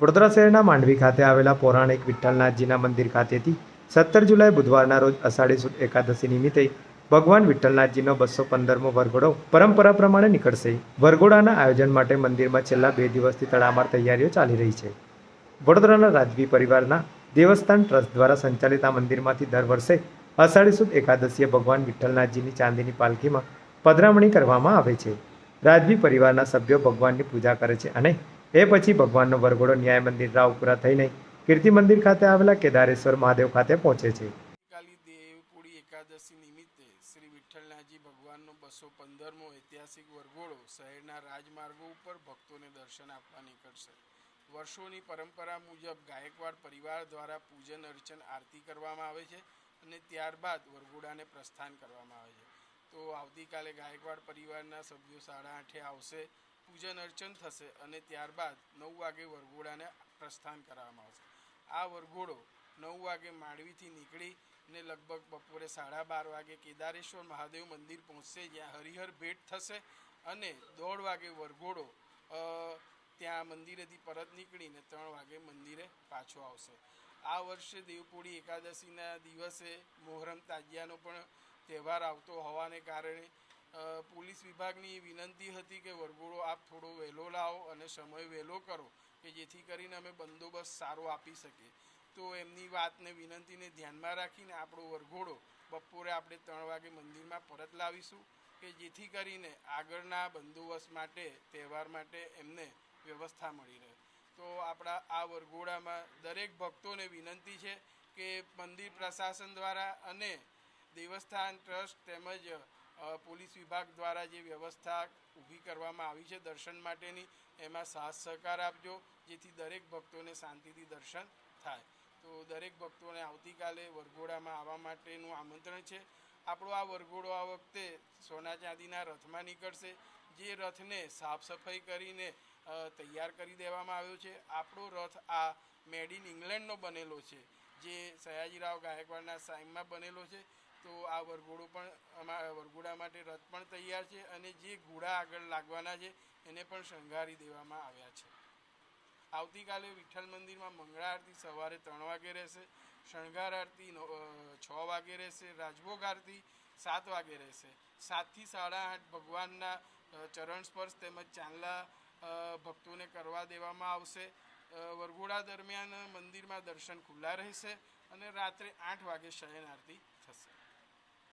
વડોદરા શહેરના માંડવી ખાતે આવેલા પૌરાણિક વિઠ્ઠલનાથજીના મંદિર ખાતેથી સત્તર જુલાઈ બુધવારના રોજ અષાઢી સુદ એકાદશી નિમિત્તે ભગવાન વિઠ્ઠલનાથજીનો બસો પંદરમો વરઘોડો પરંપરા પ્રમાણે નીકળશે. વરઘોડાના આયોજન માટે મંદિરમાં છેલ્લા બે દિવસથી તડામાર તૈયારીઓ ચાલી રહી છે. વડોદરાના રાજવી પરિવારના દેવસ્થાન ટ્રસ્ટ દ્વારા સંચાલિત આ મંદિરમાંથી દર વર્ષે અષાઢી સુદ એકાદશીએ ભગવાન વિઠ્ઠલનાથજીની ચાંદીની પાલખીમાં પધરામણી કરવામાં આવે છે. રાજવી પરિવારના સભ્યો ભગવાનની પૂજા કરે છે અને એ પછી ભગવાનનો વરઘોડો ન્યાય મંદિર રાવપુરા થઈને કીર્તિ મંદિર ખાતે આવેલા કેદારેશ્વર મહાદેવ ખાતે પહોંચે છે. દેવપુરી એકાદશી નિમિત્તે શ્રી વિઠ્ઠલનાથજી ભગવાનનો બસો પંદરમો ઐતિહાસિક વરઘોડો શહેરના રાજમાર્ગો ઉપર ભક્તોને દર્શન આપવા નીકળશે. વર્ષોની પરંપરા મુજબ ગાયકવાડ પરિવાર દ્વારા પૂજન, અર્ચન, આરતી કરવામાં આવે છે અને ત્યારબાદ વરઘોડાને પ્રસ્થાન કરવામાં આવે છે. તો આવતીકાલે ગાયકવાડ પરિવારના સભ્યો સાડા આઠે આવશે. પૂજન અર્ચન થશે અને ત્યારબાદ નવ વાગે વરઘોડાને પ્રસ્થાન કરવામાં આવશે. આ વરઘોડો નવ વાગે માંડવીથી નીકળી ને લગભગ બપોરે સાડા બાર વાગે કેદારેશ્વર મહાદેવ મંદિર પહોંચશે, જ્યાં હરિહર ભેટ થશે અને દોઢ વાગે વરઘોડો ત્યાં મંદિરેથી પરત નીકળીને ત્રણ વાગે મંદિરે પાછો આવશે. આ વર્ષે દેવપોળી એકાદશીના દિવસે મોહરમ તાજિયાનો પણ તહેવાર આવતો હોવાને કારણે પોલીસ વિભાગની વિનંતી હતી કે વરઘોડો આપ થોડો વહેલો લાવો અને સમય વહેલો કરો, કે જેથી કરીને અમે બંદોબસ્ત સારો આપી શકીએ. તો એમની વાતને વિનંતીને ધ્યાનમાં રાખીને આપણો વરઘોડો બપોરે આપણે ત્રણ વાગે મંદિરમાં પરત લાવીશું, કે જેથી કરીને આગળના બંદોબસ્ત માટે, તહેવાર માટે એમને વ્યવસ્થા મળી રહે. તો આપણા આ વરઘોડામાં દરેક ભક્તોને વિનંતી છે કે મંદિર પ્રશાસન દ્વારા અને દેવસ્થાન ટ્રસ્ટ તેમજ પોલીસ વિભાગ દ્વારા જે વ્યવસ્થા ઊભી કરવામાં આવી છે દર્શન માટેની, એમાં સાથ સહકાર આપજો, જેથી દરેક ભક્તોને શાંતિથી દર્શન થાય. તો દરેક ભક્તોને આવતીકાલે વરઘોડામાં આવવા માટેનું આમંત્રણ છે. આપણો આ વરઘોડો આ વખતે સોના ચાંદીના રથમાં નીકળશે. જે રથને સાફ સફાઈ કરીને તૈયાર કરી દેવામાં આવ્યો છે. આપણો રથ આ મેડ ઇન ઇંગ્લેન્ડનો બનેલો છે. જે સયાજીરાવ ગાયકવાડના સાઈમમાં બનેલો છે. તો આ વરઘોડો પણ અમારા વરઘોડા માટે રથ પણ તૈયાર છે અને જે ઘોડા આગળ લાગવાના છે, એને પણ શણગારી દેવામાં આવ્યા છે. આવતીકાલે વિઠ્ઠલ મંદિરમાં મંગળા આરતી સવારે ત્રણ વાગે રહેશે, શણગાર આરતી છ વાગે રહેશે, રાજભોગ આરતી સાત વાગે રહેશે. સાતથી સાડા આઠ ભગવાનના ચરણ સ્પર્શ તેમજ ચાંદલા ભક્તોને કરવા દેવામાં આવશે. વરઘોડા દરમિયાન મંદિરમાં દર્શન ખુલ્લા રહેશે અને રાત્રે આઠ વાગે શયન આરતી